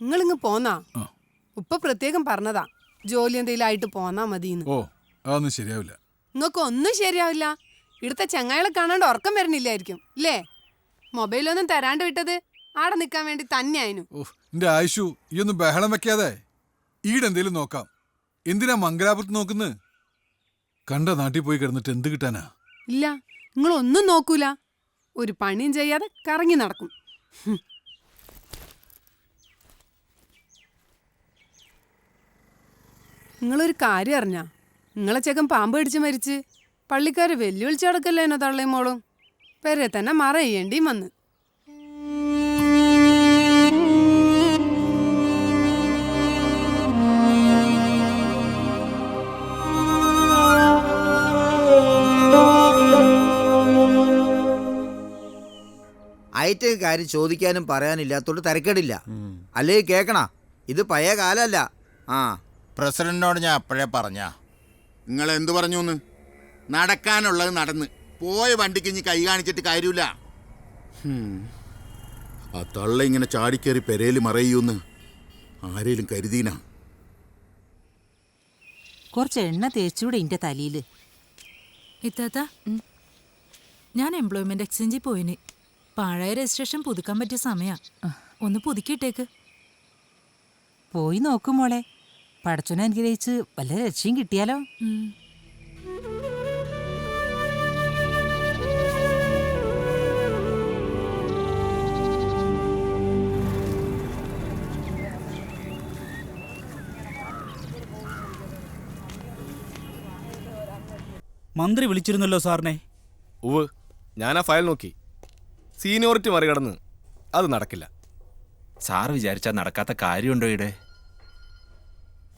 നിങ്ങളിങ്ങ് പോന്നാ. ഉപ്പ പ്രത്യേകം പറഞ്ഞതാ. ജോലി എന്തെങ്കിലും ആയിട്ട് പോന്നാ മതിന്ന്. ഓ അതൊന്നും ശരിയാവില്ല. നിങ്ങൾക്ക് ഒന്നും ശരിയാവില്ല. ഇവിടുത്തെ ചങ്ങായികളെ കാണാണ്ട് ഉറക്കം വരണില്ലായിരിക്കും ഇല്ലേ? മൊബൈലൊന്നും തരാണ്ട് വിട്ടത്. ആടെ നിൽക്കാൻ വേണ്ടി തന്നെയായിരുന്നു എന്റെ ആയിഷു ഈ ഒന്നും ബഹളം വെക്കാതെ. ഈടെന്തേലും നോക്കാം. എന്തിനാ മംഗലാപുരത്ത് നോക്കുന്നത് കണ്ട നാട്ടിൽ പോയി കിടന്നിട്ട് എന്ത് കിട്ടാനാ? ഇല്ല നിങ്ങൾ ഒന്നും നോക്കൂല. ഒരു പണിയും ചെയ്യാതെ കറങ്ങി നടക്കും. നിങ്ങളൊരു കാര്യം അറിഞ്ഞാ? നിങ്ങളെ ചെക്കൻ പാമ്പ് കടിച്ച് മരിച്ച്. പള്ളിക്കാർ വെല്ലുവിളിച്ചടക്കല്ലേ എന്നെ തള്ളയും മോളും? പെരെ തന്നെ മറയേണ്ടി വന്ന്. അയറ്റ കാര്യം ചോദിക്കാനും പറയാനില്ലാത്തോണ്ട് തിരക്കേടില്ല. അല്ലേ കേക്കണ? ഇത് പഴയ കാലല്ല. ആ. പ്രസിഡന്റിനോട് ഞാൻ അപ്പോഴേ പറഞ്ഞ. നിങ്ങൾ എന്തു പറഞ്ഞു നടക്കാനുള്ളത് നടന്ന്. പോയ വണ്ടിക്ക് ഇനി കൈ കാണിച്ചിട്ട് കാര്യമില്ല. ആ തള്ള ഇങ്ങനെ ചാടിക്കേറി പെരയിൽ മറയൂന്ന് ആരേലും കരുതീനാ? കുറച്ച് എണ്ണ തേച്ചൂടെ ഇന്റെ തലയിൽ. ഇത്താത്ത ഞാൻ എംപ്ലോയ്മെന്റ് എക്സ്ചേഞ്ചിൽ പോയിന്. പാഴായ രജിസ്ട്രേഷൻ പുതുക്കാൻ പറ്റിയ സമയ. ഒന്ന് പുതുക്കിയിട്ടേക്ക്. പോയി നോക്കും മോളെ. പടച്ചോനെ അനുഗ്രഹിച്ച് വല്ല രക്ഷയും കിട്ടിയാലോ? മന്ത്രി വിളിച്ചിരുന്നല്ലോ സാറിനെ. ഉവ് ഞാൻ ആ ഫയൽ നോക്കി. സീനിയോറിറ്റി മറികടന്ന്. അത് നടക്കില്ല. സാർ വിചാരിച്ചാൽ നടക്കാത്ത കാര്യമുണ്ടോ ഇവിടെ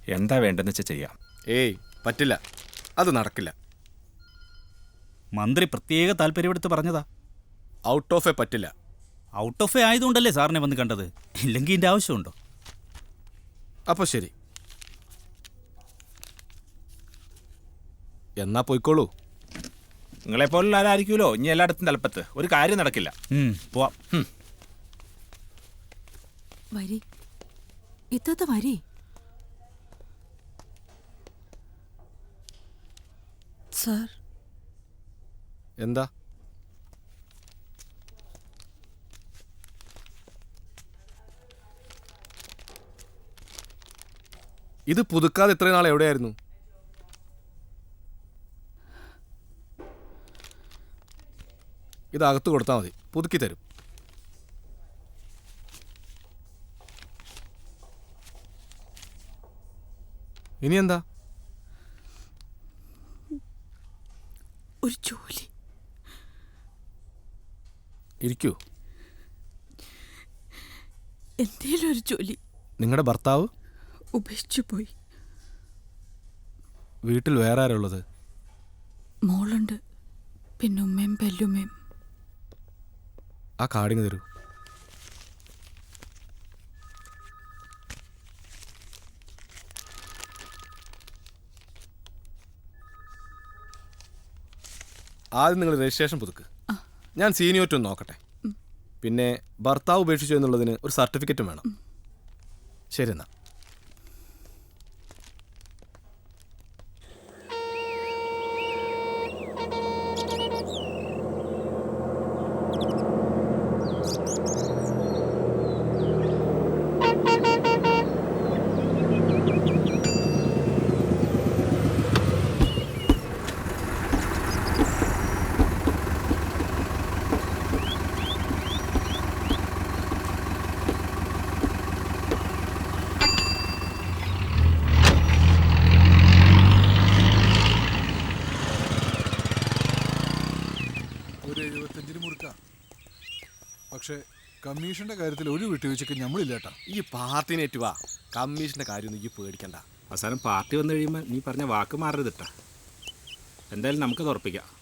എന്താ വേണ്ടെന്ന് വെച്ചാൽ ചെയ്യാം. ഏയ് പറ്റില്ല. അത് നടക്കില്ല. മന്ത്രി പ്രത്യേക താല്പര്യമെടുത്ത് പറഞ്ഞതാ. ഔട്ട് ഓഫ് എ പറ്റില്ല. ഔട്ട് ഓഫ് എ ആയതുകൊണ്ടല്ലേ സാറിനെ വന്ന് കണ്ടത്? ഇല്ലെങ്കിൽ ഇതിന്റെ ആവശ്യമുണ്ടോ? അപ്പോൾ ശരി. എന്നാ പോയിക്കോളൂ. നിങ്ങളെപ്പോലുള്ള ആരായിരിക്കുമല്ലോ? ഇനി എല്ലായിടത്തും തലപ്പത്ത്. ഒരു കാര്യം നടക്കില്ല. പോവാം. വരി. ഇത്താത്ത വരി. സാർ. എന്താ? ഇത് പുതുക്കാതെ ഇത്രയും നാൾ എവിടെയായിരുന്നു? ഇത് അകത്ത് കൊടുത്താൽ മതി. പുതുക്കി തരും. ഇനി എന്താ ഒരു ജോലി. ഇരിക്കൂ. എന്തേലും ഒരു ജോലി. നിങ്ങളുടെ ഭർത്താവ്? ഉപേക്ഷിച്ചു പോയി. വീട്ടിൽ വേറെ ആരുള്ളത് മോളുണ്ട്. പിന്നെ ഉമ്മയും പെല്ലുമ്മയും. ആ കാർഡിങ് തരൂ. ആദ്യം നിങ്ങൾ രജിസ്ട്രേഷൻ പുതുക്ക്. ഞാൻ സീനിയോറ്റ് ഒന്ന് നോക്കട്ടെ. പിന്നെ ഭർത്താവ് ഉപേക്ഷിച്ചു എന്നുള്ളതിന് ഒരു സർട്ടിഫിക്കറ്റും വേണം. ശരി എന്നാ. പക്ഷേ കമ്മീഷന്റെ കാര്യത്തിൽ ഒരു വിട്ടുവീഴ്ചക്ക് നമ്മളില്ലേട്ടാ ഈ പാർട്ടിനേറ്റ് വാ. കമ്മീഷന്റെ കാര്യമൊന്നും ഈ പേടിക്കണ്ട. അവസാനം പാർട്ടി വന്നു കഴിയുമ്പോൾ നീ പറഞ്ഞ വാക്ക് മാറരുതിട്ടാ എന്തായാലും നമുക്ക് ഉറപ്പിക്കാം.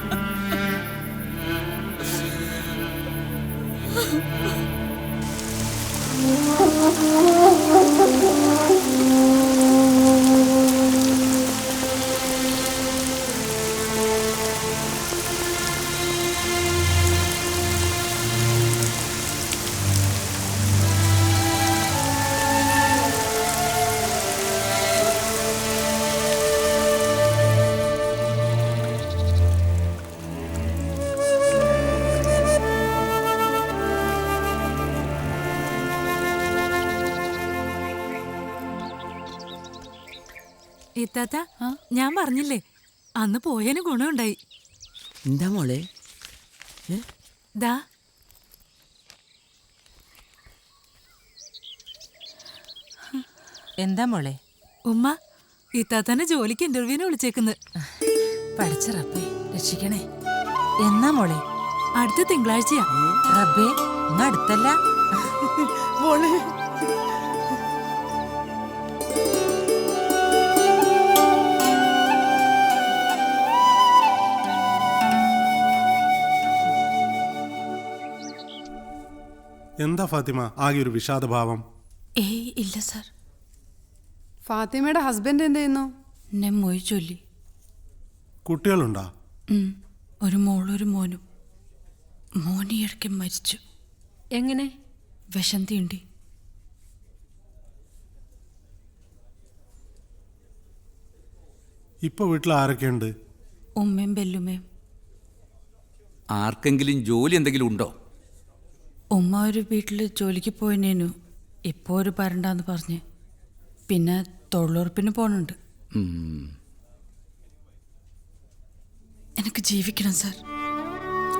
ഇത്താത്ത ഞാൻ പറഞ്ഞില്ലേ? അന്ന് പോയതിന് ഗുണമുണ്ടായി. എന്താ മോളെ? ദാ. എന്താ മോളെ? ഉമ്മ ഇത്താത്തന്നെ ജോലിക്ക് ഇന്റർവ്യൂവിന് വിളിച്ചേക്കുന്നു. പഠിച്ച റബ്ബേ രക്ഷിക്കണേ. എന്നാ മോളെ? അടുത്ത തിങ്കളാഴ്ചയാ. റബ്ബേ ഇന്ന് അടുത്തല്ല? മോളെ. എന്താ ഫാത്തിമ? ആകെ ഒരു വിഷാദഭാവം. ഏയ് ഇല്ല സർ. ഫാത്തിമയുടെ ഹസ്ബൻഡ് എന്ത് ചെയ്യുന്നു? എന്നെ മൊയ് ചൊല്ലി. കുട്ടികളുണ്ടാ? ഉം. ഒരു മോളൊരു ഒരു മോനും. മോനിയിടയ്ക്ക് മരിച്ചു. എങ്ങനെ? വിഷം തീണ്ടി ഇപ്പൊ വീട്ടിൽ ആരൊക്കെയുണ്ട്? ഉമ്മയും ബെല്ലുമ്മയും. ആർക്കെങ്കിലും ജോലി എന്തെങ്കിലും ഉണ്ടോ? ഉമ്മ ഒരു വീട്ടിൽ ജോലിക്ക് പോയിനേനു. ഇപ്പോൾ ഒരു പരണ്ടാന്ന് പറഞ്ഞ്. പിന്നെ തൊഴിലുറപ്പിന് പോണുണ്ട്. എനിക്ക് ജീവിക്കണം സാർ.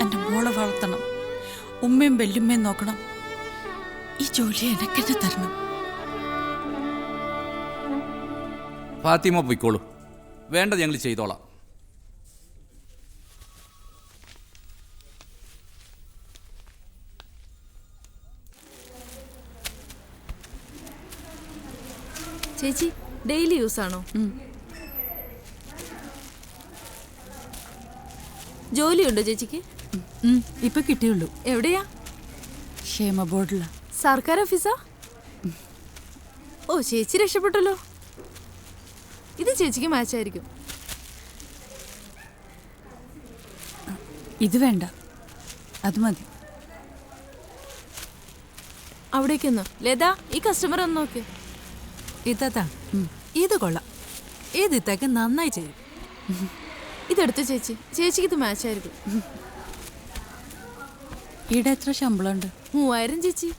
എന്റെ മോളെ വളർത്തണം. ഉമ്മയും വെല്ലുമ്മയും നോക്കണം. ഈ ജോലി എനിക്കെന്നെ തരണം. ഫാത്തിമ പോയിക്കോളൂ. വേണ്ട ഞങ്ങൾ ചെയ്തോളാം. ചേച്ചി ഡെയിലി യൂസ് ആണോ? ജോലിയുണ്ടോ ചേച്ചിക്ക്? ഇപ്പൊ കിട്ടിയുള്ളൂ. എവിടെയാ? ക്ഷേമ ബോർഡില. സർക്കാർ ഓഫീസാ? ഓ ചേച്ചി രക്ഷപ്പെട്ടല്ലോ. ഇത് ചേച്ചിക്ക് മാച്ചായിരിക്കും ഇത് വേണ്ട. അത് മതി. അവിടേക്കൊന്നു ലതാ ഈ കസ്റ്റമർ ഒന്ന് നോക്ക്. ഇത്താത്ത ഇത് കൊള്ളാം. ഇത് ഇത്താക്ക് നന്നായി ചെയ്യും. ഇതെടുത്തു ചേച്ചി. ചേച്ചിക്ക് ഇത് മാച്ചായിരിക്കും ഇവിടെ എത്ര ശമ്പളമുണ്ട്? മൂവായിരം ചേച്ചി.